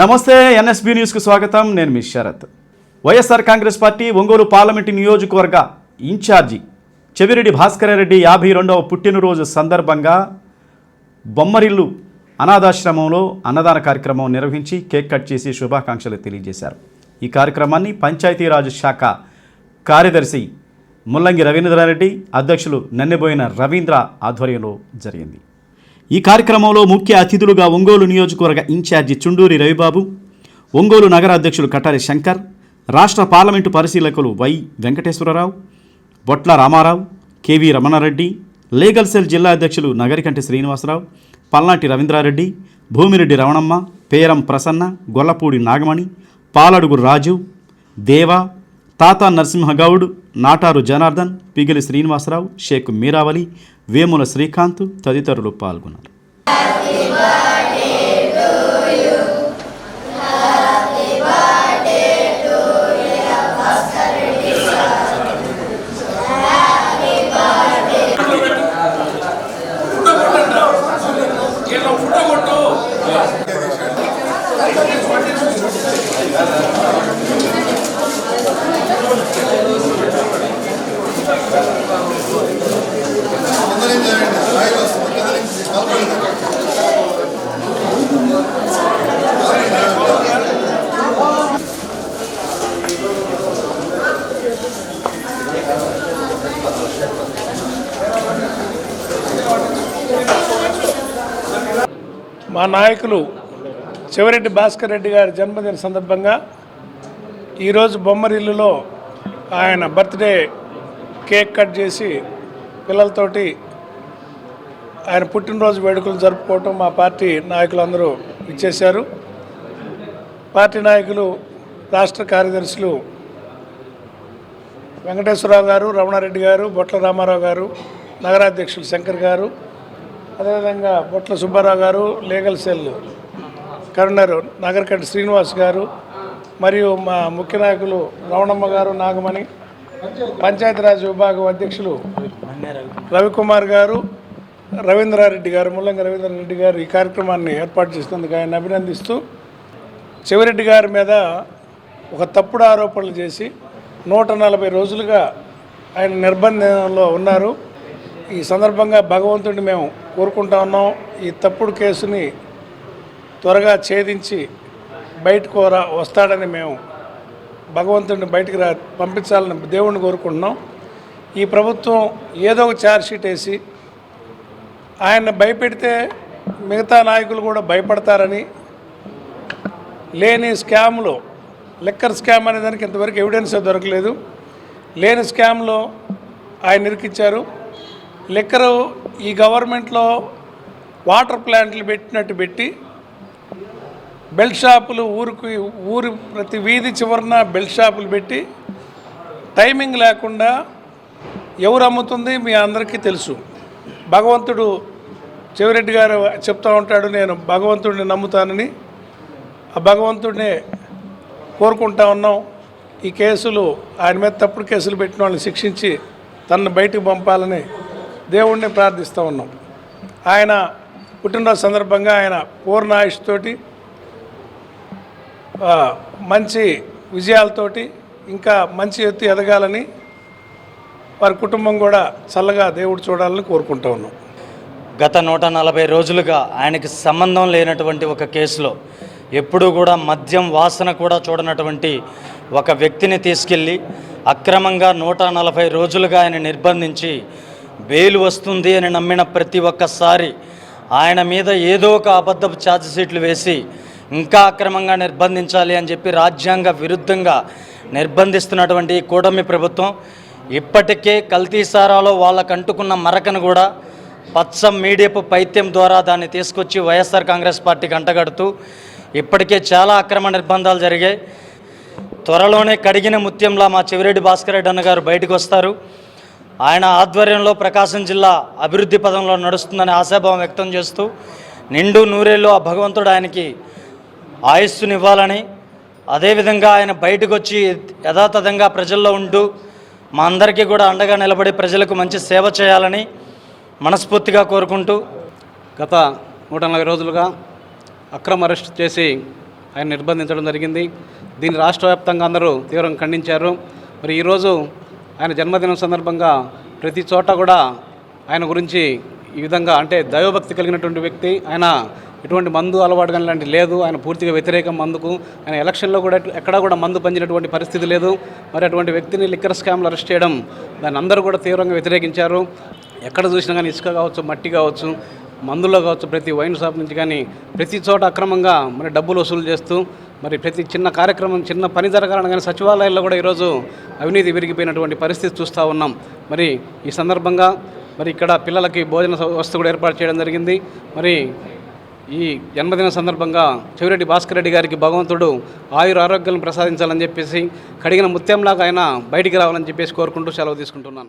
నమస్తే ఎన్ఎస్బి న్యూస్కు స్వాగతం. నేను మీ Sharath. YSR Congress party Ongole parliament నియోజకవర్గ ఇన్ఛార్జి చెవిరెడ్డి భాస్కరరెడ్డి యాభై రెండవ పుట్టినరోజు సందర్భంగా బొమ్మరిల్లు అనాథాశ్రమంలో అన్నదాన కార్యక్రమం నిర్వహించి కేక్ కట్ చేసి శుభాకాంక్షలు తెలియజేశారు. ఈ కార్యక్రమాన్ని పంచాయతీరాజ్ శాఖ కార్యదర్శి ముల్లంగి రవీంద్రారెడ్డి అధ్యక్షులు నన్నెబోయిన రవీంద్ర ఆధ్వర్యంలో జరిగింది. ఈ కార్యక్రమంలో ముఖ్య అతిథులుగా ఒంగోలు నియోజకవర్గ ఇన్ఛార్జి చుండూరి రవిబాబు ఒంగోలు నగర అధ్యక్షులు కటారి శంకర్ రాష్ట్ర పార్లమెంటు పరిశీలకులు Y Venkateswararao Botla Ramarao K V Ramanareddy legal cell జిల్లా అధ్యక్షులు నగరికంటి శ్రీనివాసరావు పల్నాటి రవీంద్రారెడ్డి భూమిరెడ్డి రమణమ్మ పేరం ప్రసన్న గొల్లపూడి నాగమణి పాలడుగు రాజు దేవా తాతా నరసింహగౌడ్ నాటారు జనార్దన్ పిగిలి శ్రీనివాసరావు షేక్ మీరావలి వేముల శ్రీకాంత్ తదితరులు పాల్గొన్నారు. మా నాయకులు చివరెడ్డి భాస్కర్ రెడ్డి గారి జన్మదిన సందర్భంగా ఈరోజు బొమ్మరిల్లులో ఆయన బర్త్డే కేక్ కట్ చేసి పిల్లలతోటి ఆయన పుట్టినరోజు వేడుకలు జరుపుకోవటం మా పార్టీ నాయకులందరూ ఇచ్చేశారు పార్టీ నాయకులు రాష్ట్ర కార్యదర్శులు వెంకటేశ్వరరావు గారు రమణారెడ్డి గారు బొట్ల రామారావు గారు నగరాధ్యక్షులు శంకర్ గారు అదేవిధంగా బొట్ల సుబ్బారావు గారు లీగల్ సెల్ కరుణర్ నగరకంటి శ్రీనివాస్ గారు మరియు మా ముఖ్య నాయకులు రవణమ్మ గారు నాగమణి పంచాయతీరాజ్ విభాగం అధ్యక్షులు రవికుమార్ గారు రవీంద్రారెడ్డి గారు ముల్లంగి రవీంద్రారెడ్డి గారు ఈ కార్యక్రమాన్ని ఏర్పాటు చేసినందుకు ఆయన అభినందిస్తూ చెవిరెడ్డి గారి మీద ఒక తప్పుడు ఆరోపణలు చేసి నూట నలభై రోజులుగా ఆయన నిర్బంధంలో ఉన్నారు. ఈ సందర్భంగా భగవంతుడిని మేము కోరుకుంటా ఉన్నాం. ఈ తప్పుడు కేసుని త్వరగా ఛేదించి బయటకు రా వస్తాడని మేము భగవంతుడిని బయటికి రా పంపించాలని దేవుణ్ణి కోరుకుంటున్నాం. ఈ ప్రభుత్వం ఏదో ఒక ఛార్జ్షీట్ వేసి ఆయన్ని భయపెడితే మిగతా నాయకులు కూడా భయపడతారని లేని స్కామ్లో లిక్కర్ స్కామ్ అనే దానికి ఇంతవరకు ఎవిడెన్స్ దొరకలేదు. లేని స్కామ్లో ఆయన ఇరికిచ్చారు లిక్కరు ఈ గవర్నమెంట్లో వాటర్ ప్లాంట్లు పెట్టినట్టు పెట్టి బెల్ట్ షాపులు ఊరికి ఊరి ప్రతి వీధి చివరన బెల్ట్ షాపులు పెట్టి టైమింగ్ లేకుండా ఎవరు అమ్ముతుంది మీ అందరికీ తెలుసు. భగవంతుడు చెవిరెడ్డి గారు చెప్తూ ఉంటాడు నేను భగవంతుడిని నమ్ముతానని. ఆ భగవంతుడినే కోరుకుంటా ఉన్నాం. ఈ కేసులు ఆయన మీద తప్పుడు కేసులు పెట్టిన వాళ్ళని శిక్షించి తనను బయటకు పంపాలని దేవుణ్ణి ప్రార్థిస్తూ ఉన్నాం. ఆయన పుట్టినరోజు సందర్భంగా ఆయన పూర్ణ ఆయుష్తోటి మంచి విజయాలతోటి ఇంకా మంచి ఎత్తు ఎదగాలని వారి కుటుంబం కూడా చల్లగా దేవుడు చూడాలని కోరుకుంటా ఉన్నాం. గత నూట నలభై రోజులుగా ఆయనకి సంబంధం లేనటువంటి ఒక కేసులో ఎప్పుడూ కూడా మద్యం వాసన కూడా చూడనటువంటి ఒక వ్యక్తిని తీసుకెళ్ళి అక్రమంగా నూట నలభై రోజులుగా ఆయన నిర్బంధించి బెయిల్ వస్తుంది అని నమ్మిన ప్రతి ఒక్కసారి ఆయన మీద ఏదో ఒక అబద్ధపు ఛార్జ్ షీట్లు వేసి ఇంకా అక్రమంగా నిర్బంధించాలి అని చెప్పి రాజ్యాంగ విరుద్ధంగా నిర్బంధిస్తున్నటువంటి కూటమి ప్రభుత్వం ఇప్పటికే కల్తీసారాలో వాళ్ళకు అంటుకున్న మరకను కూడా పచ్చ మీడియపు పైత్యం ద్వారా దాన్ని తీసుకొచ్చి వైఎస్ఆర్ కాంగ్రెస్ పార్టీకి అంటగడుతూ ఇప్పటికే చాలా అక్రమ నిర్బంధాలు జరిగాయి. త్వరలోనే కడిగిన ముత్యంలా మా చెవిరెడ్డి భాస్కర్ రెడ్డి అన్న గారు బయటకు వస్తారు. ఆయన ఆధ్వర్యంలో ప్రకాశం జిల్లా అభివృద్ధి పదంలో నడుస్తుందని ఆశాభావం వ్యక్తం చేస్తూ నిండు నూరేళ్ళు ఆ భగవంతుడు ఆయనకి ఆయుస్సునివ్వాలని అదేవిధంగా ఆయన బయటకు వచ్చి యథాతథంగా ప్రజల్లో ఉంటూ మా అందరికీ కూడా అండగా నిలబడి ప్రజలకు మంచి సేవ చేయాలని మనస్ఫూర్తిగా కోరుకుంటూ గత నూట నలభై రోజులుగా అక్రమ అరెస్ట్ చేసి ఆయన నిర్బంధించడం జరిగింది. దీన్ని రాష్ట్ర వ్యాప్తంగా అందరూ తీవ్రంగా ఖండించారు. మరి ఈరోజు ఆయన జన్మదినం సందర్భంగా ప్రతి చోట కూడా ఆయన గురించి ఈ విధంగా అంటే దైవభక్తి కలిగినటువంటి వ్యక్తి. ఆయన ఎటువంటి మందు అలవాటు కానీ లాంటి లేదు. ఆయన పూర్తిగా వ్యతిరేకం మందుకు. ఆయన ఎలక్షన్లో కూడా ఎక్కడా కూడా మందు పంచినటువంటి పరిస్థితి లేదు. మరి అటువంటి వ్యక్తిని లిక్కర్ స్కామ్లు అరెస్ట్ చేయడం దాన్ని అందరూ కూడా తీవ్రంగా వ్యతిరేకించారు. ఎక్కడ చూసినా కానీ ఇసుక కావచ్చు మట్టి కావచ్చు మందులో కావచ్చు ప్రతి వైన్ షాప్ నుంచి కానీ ప్రతి చోట అక్రమంగా మరి డబ్బులు వసూలు చేస్తూ మరి ప్రతి చిన్న కార్యక్రమం చిన్న పని జరగాలని కానీ సచివాలయాల్లో కూడా ఈరోజు అవినీతి విరిగిపోయినటువంటి పరిస్థితి చూస్తూ ఉన్నాం. మరి ఈ సందర్భంగా మరి ఇక్కడ పిల్లలకి భోజన సౌ- కూడా ఏర్పాటు చేయడం జరిగింది. మరి ఈ జన్మదిన సందర్భంగా చెవిరెడ్డి భాస్కర్ రెడ్డి గారికి భగవంతుడు ఆయుర ఆరోగ్యాలను ప్రసాదించాలని చెప్పేసి కడిగిన ముత్యంలాగా ఆయన బయటికి రావాలని చెప్పేసి కోరుకుంటూ సెలవు తీసుకుంటున్నాను.